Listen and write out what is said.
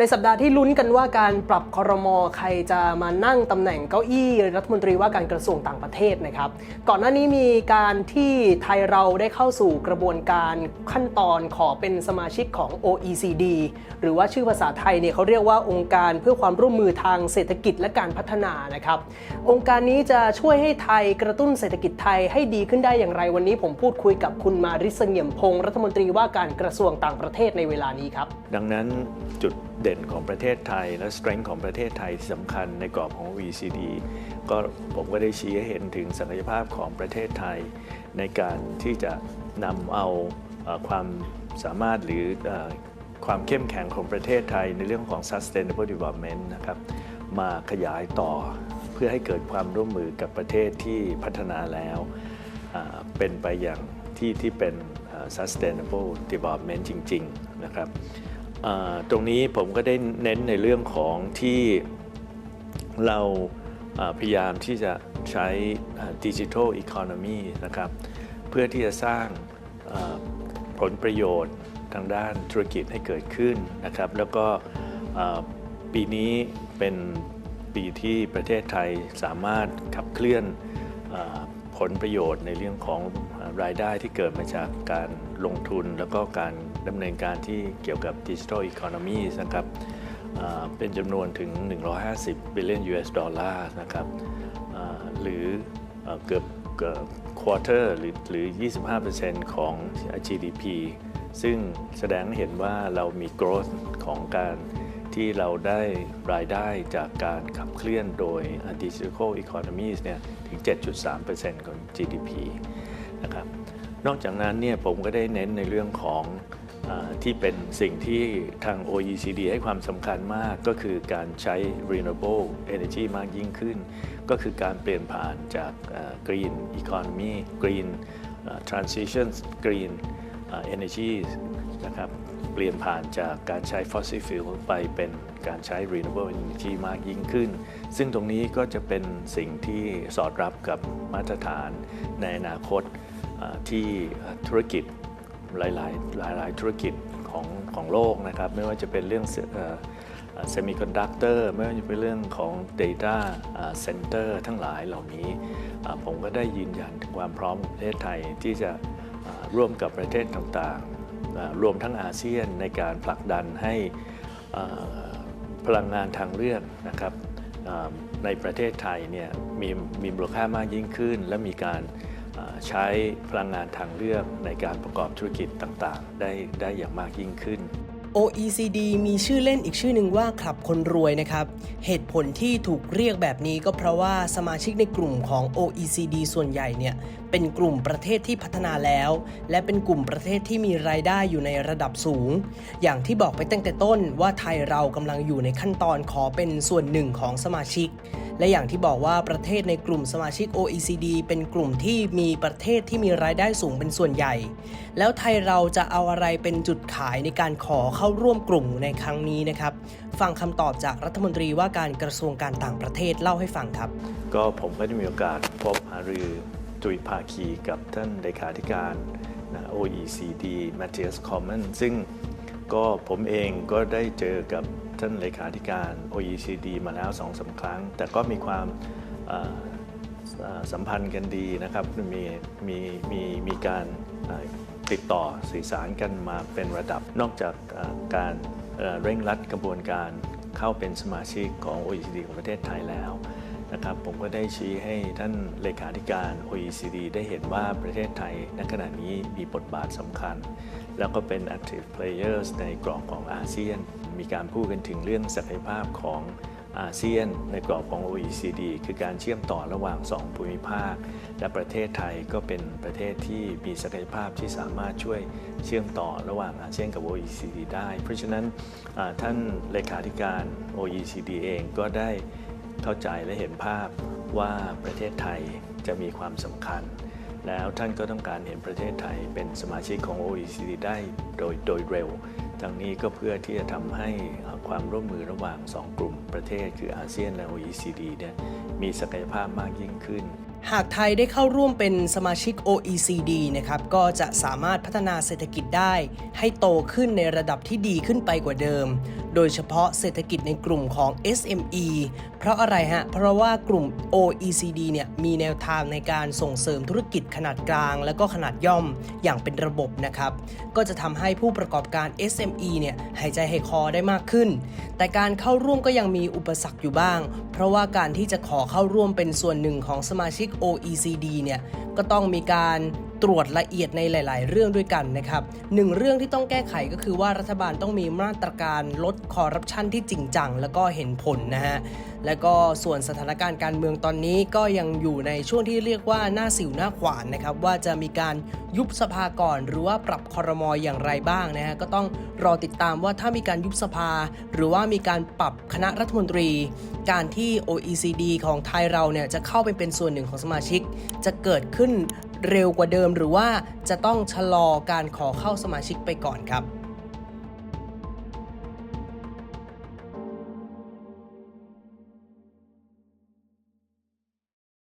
ในสัปดาห์ที่ลุ้นกันว่าการปรับคอรมอใครจะมานั่งตำแหน่งเก้าอี้รัฐมนตรีว่าการกระทรวงต่างประเทศนะครับ ก่อนหน้านี้มีการที่ไทยเราได้เข้าสู่กระบวนการขั้นตอนขอเป็นสมาชิกของ OECD หรือว่าชื่อภาษาไทยเนี่ยเขาเรียกว่าองค์การเพื่อความร่วมมือทางเศรษฐกิจและการพัฒนานะครับ องค์การนี้จะช่วยให้ไทยกระตุ้นเศรษฐกิจไทยให้ดีขึ้นได้อย่างไรวันนี้ ผมพูดคุยกับคุณมาริสเงี่ยมพงศ์รัฐมนตรีว่าการกระทรวงต่างประเทศในเวลานี้ครับ ดังนั้นจุด เด่นของประเทศไทย และ strength ของประเทศไทยสำคัญในกรอบของ OECD ก็ผมก็ได้ชี้ให้เห็นถึงศักยภาพของประเทศไทย ในการที่จะนำเอาเอ่อความสามารถหรือความเข้มแข็งของประเทศไทยในเรื่องของ sustainable development นะครับมาขยายต่อเพื่อให้เกิดความร่วมมือกับประเทศที่พัฒนาแล้วเป็นไปอย่างที่ที่เป็น sustainable development จริง ๆ นะครับ ตรงนี้ผมก็ได้เน้นในเรื่องของที่เราพยายามที่จะใช้ดิจิทัลอีโคโนมีนะครับเพื่อที่จะสร้างผลประโยชน์ทางด้านธุรกิจให้เกิดขึ้นนะครับ แล้วก็ปีนี้เป็นปีที่ประเทศไทยสามารถขับเคลื่อนอ ผลประโยชน์ในเรื่องของรายได้ที่เกิดมาจากการลงทุน แล้วก็การดำเนินการที่เกี่ยวกับดิจิทัลอีโคโนมีนะครับเป็นจำนวนถึง 150 billion US ดอลลาร์นะครับหรือเกือบเกือบ quarter หรือหรือ 25%ของ GDP ซึ่งแสดงให้เห็นว่าเรามี growth ของการ ที่เราได้รายได้จากการขับเคลื่อนโดย Digital Economies เนี่ยถึง 7.3%ของ GDP นะครับนอกจากนั้นเนี่ยผมก็ได้เน้นในเรื่องของอที่เป็นสิ่งที่ทาง OECD ให้ความสำคัญมากก็คือการใช้ renewable energy มากยิ่งขึ้น ก็คือการเปลี่ยนผ่านจาก green economy green transition green energy นะครับ ปลี่ยนผ่านจากการใช้ fossil fuel ไปเป็นการใช้ renewable energy มากยิ่งขึ้น ซึ่งตรงนี้ก็จะเป็นสิ่งที่สอดรับกับมาตรฐานในอนาคตที่ธุรกิจหลาย ๆ หลาย ๆ ธุรกิจของของโลกนะครับ ไม่ว่าจะเป็นเรื่องเซมิคอนดักเตอร์ไม่ว่าจะเป็นเรื่องของ Data Center ทั้งหลายเหล่านี้ ผมก็ได้ยืนยันถึงความพร้อมของประเทศไทยที่จะร่วมกับประเทศต่าง ๆ รวมทั้งอาเซียนในการผลักดันให้พลังงานทางเลือกนะครับในประเทศไทยเนี่ยมีมีมูลค่ามากยิ่งขึ้น และมีการใช้พลังงานทางเลือกในการประกอบธุรกิจต่างๆ ได้ได้อย่างมากยิ่งขึ้น OECD มีชื่อเล่นอีกชื่อหนึ่งว่าคลับคนรวยนะครับ เหตุผลที่ถูกเรียกแบบนี้ก็เพราะว่าสมาชิกในกลุ่มของ OECD ส่วนใหญ่เนี่ยเป็นกลุ่มประเทศที่พัฒนาแล้ว และเป็นกลุ่มประเทศที่มีรายได้อยู่ในระดับสูง อย่างที่บอกไปตั้งแต่ต้นว่าไทยเรากำลังอยู่ในขั้นตอนขอเป็นส่วนหนึ่งของสมาชิก และอย่างที่บอกว่าประเทศในกลุ่มสมาชิก OECD เป็นกลุ่มที่มีประเทศที่มีรายได้สูงเป็นส่วนใหญ่ แล้วไทยเราจะเอาอะไรเป็นจุดขายในการขอเข้าร่วมกลุ่มในครั้งนี้นะครับ ฟังคำตอบจากรัฐมนตรีว่าการกระทรวงการต่างประเทศเล่าให้ฟังครับ ก็ผมก็ได้มีโอกาสพบหารือ จุยภาคีกับท่านเลขาธิการนะ OECD Matthias Common ซึ่งก็ผมเองก็ได้เจอกับท่านเลขาธิการ OECD มาแล้วสองสาครั้ง แต่ก็มีความสัมพันธ์กันดีนะครับ มีมีมีมีการติดต่อสื่อสารกันมาเป็นระดับ นอกจากการเร่งรัดกระบวนการเข้าเป็นสมาชิกของ OECD ของประเทศไทยแล้ว นะครับผมก็ได้ชี้ให้ท่านเลขาธิการ OECD ได้เห็นว่าประเทศไทยณขณะนี้มีบทบาทสำคัญ แล้วก็เป็น active players ในกรอบของอาเซียน มีการพูดกันถึงเรื่องศักยภาพของอาเซียนในกรอบของ OECD คือการเชื่อมต่อระหว่าง 2 ภูมิภาค และประเทศไทยก็เป็นประเทศที่มีศักยภาพที่สามารถช่วยเชื่อมต่อระหว่างอาเซียนกับ OECD ได้ เพราะฉะนั้นท่านเลขาธิการ OECD เองก็ได้ เข้าใจและเห็นภาพว่าประเทศไทยจะมีความสำคัญ แล้วท่านก็ต้องการเห็นประเทศไทยเป็นสมาชิกของ OECD ได้โดยโดยเร็วทั้งนี้ก็เพื่อที่จะทำให้ความร่วมมือระหว่าง 2 กลุ่มประเทศคืออาเซียนและ OECD เนี่ยมีศักยภาพมากยิ่งขึ้น หากไทยได้เข้าร่วมเป็นสมาชิก OECD นะครับก็จะสามารถพัฒนาเศรษฐกิจได้ ให้โตขึ้นในระดับที่ดีขึ้นไปกว่าเดิม โดยเฉพาะเศรษฐกิจในกลุ่มของ SME เพราะอะไรฮะ เพราะว่ากลุ่ม OECD เนี่ยมีแนวทางในการส่งเสริมธุรกิจขนาดกลาง และก็ขนาดย่อมอย่างเป็นระบบนะครับ ก็จะทำให้ผู้ประกอบการ SME เนี่ยหายใจหายคอได้มากขึ้น แต่การเข้าร่วมก็ยังมีอุปสรรคอยู่บ้าง เพราะว่าการที่จะขอเข้าร่วมเป็นส่วนหนึ่งของสมาชิก OECD เนี่ยก็ต้องมีการ ตรวจละเอียดในหลาย ๆ เรื่องด้วยกันนะครับหนึ่งเรื่องที่ต้องแก้ไขก็คือว่ารัฐบาลต้องมีมาตรการลดคอร์รัปชันที่จริงจัง แล้วก็เห็นผลนะฮะแล้วก็ส่วนสถานการณ์การเมืองตอนนี้ก็ยังอยู่ในช่วงที่เรียกว่าหน้าสิวหน้าขวานนะครับว่าจะมีการยุบสภาก่อนหรือว่าปรับคอรมออย่างไรบ้างนะฮะก็ต้องรอติดตามว่าถ้ามีการยุบสภา หรือว่ามีการปรับคณะรัฐมนตรี การที่ OECD ของไทยเราเนี่ยจะเข้าไปเป็นส่วนหนึ่งของสมาชิก จะเกิดขึ้น เร็วกว่าเดิม หรือว่าจะต้องชะลอการขอเข้าสมาชิกไปก่อนครับ